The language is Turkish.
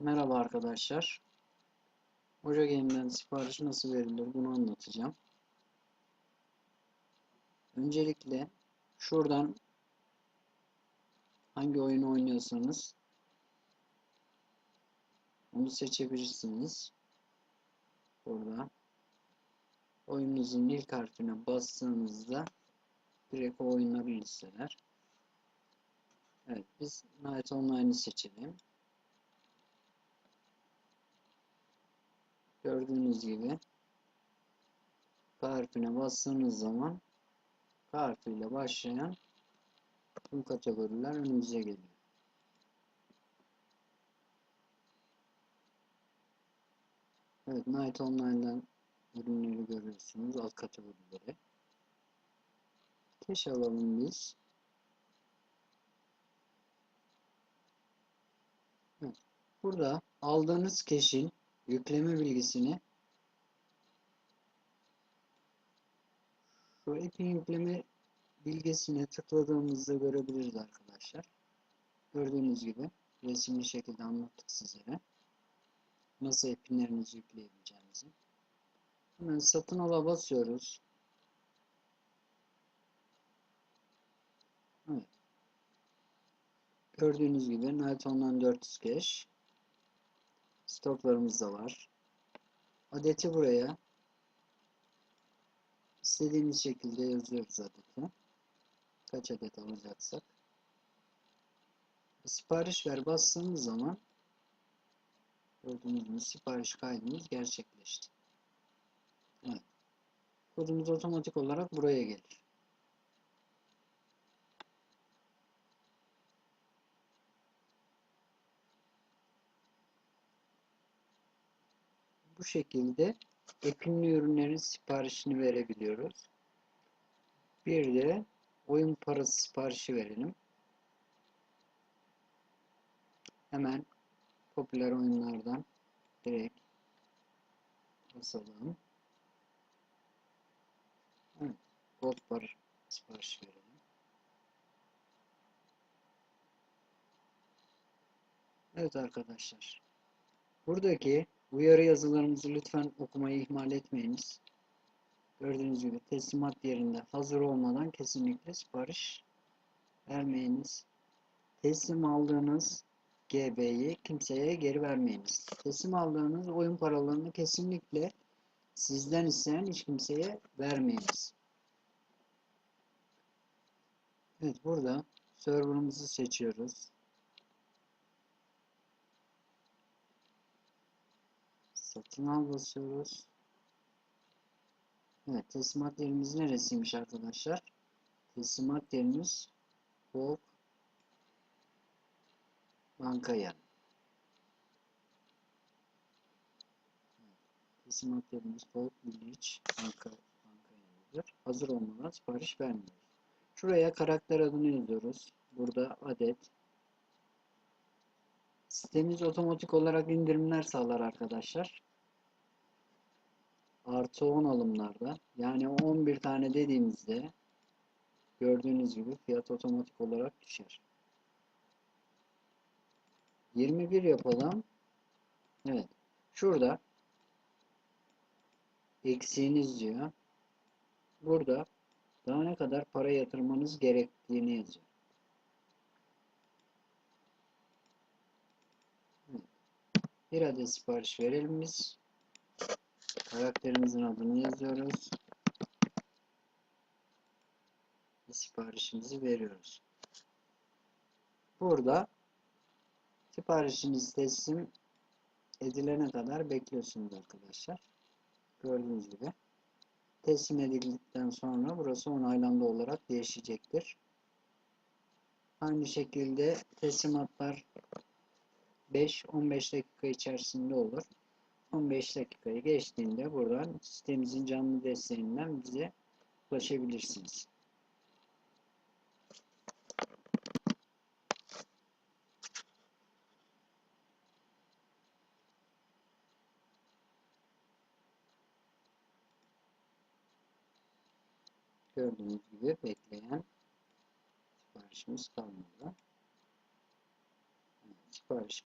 Merhaba arkadaşlar. Hoca Game'den sipariş nasıl verilir bunu anlatacağım. Öncelikle şuradan hangi oyunu oynuyorsanız onu seçebilirsiniz. Burada oyununuzun ilk harfine bastığınızda direkt o oyunları listeler. Evet biz Night Online'ı seçelim. Gördüğünüz gibi harfine bastığınız zaman harfiyle başlayan tüm kategoriler önümüze geliyor. Evet Night Online'dan ürünleri görüyorsunuz alt kategorileri. Keş alalım biz. Evet. Burada aldığınız keşin yükleme bilgisini şu app'in yükleme bilgisine tıkladığımızda görebiliriz arkadaşlar. Gördüğünüz gibi resimli şekilde anlattık sizlere. Nasıl app'inlerinizi yükleyebileceğinizi. Hemen satın ala basıyoruz. Evet. Gördüğünüz gibi Night Online 400 cache stoklarımız da var. Adeti buraya istediğimiz şekilde yazıyoruz adeti. Kaç adet alacaksak. Sipariş ver bastığımız zaman gördüğünüz gibi sipariş kaydımız gerçekleşti. Evet. Kodumuz otomatik olarak buraya gelir. Bu şekilde epinli ürünlerin siparişini verebiliyoruz. Bir de oyun parası siparişi verelim. Hemen popüler oyunlardan direkt basalım. Evet, gold bar siparişi verelim. Evet arkadaşlar. Buradaki Uyarı yazılarımızı lütfen okumayı ihmal etmeyiniz. Gördüğünüz gibi teslimat yerinde hazır olmadan kesinlikle sipariş vermeyiniz. Teslim aldığınız GB'yi kimseye geri vermeyiniz. Teslim aldığınız oyun paralarını kesinlikle sizden isteyen hiç kimseye vermeyiniz. Evet burada server'ımızı seçiyoruz. Satın al basıyoruz. Evet teslimat yerimiz neresiymiş arkadaşlar? Teslimat yerimiz Folk Banka yer. Teslimat yerimiz Folk Village Banka, banka yeridir. Hazır olmadan sipariş vermiyoruz. Şuraya karakter adını yazıyoruz. Burada adet. Sitemiz otomatik olarak indirimler sağlar arkadaşlar. Artı 10 alımlarda yani 11 tane dediğimizde gördüğünüz gibi fiyat otomatik olarak düşer. 21 yapalım. Evet. Şurada eksiğiniz diyor. Burada daha ne kadar para yatırmanız gerektiğini yazıyor. Bir adet sipariş verelim biz. Karakterimizin adını yazıyoruz. Siparişimizi veriyoruz. Burada siparişiniz teslim edilene kadar bekliyorsunuz arkadaşlar. Gördüğünüz gibi. Teslim edildikten sonra burası onaylandı olarak değişecektir. Aynı şekilde teslimatlar 5-15 dakika içerisinde olur. 15 dakikayı geçtiğinde buradan sitemizin canlı desteğinden bize ulaşabilirsiniz. Gördüğünüz gibi bekleyen siparişimiz kalmadı. Evet, sipariş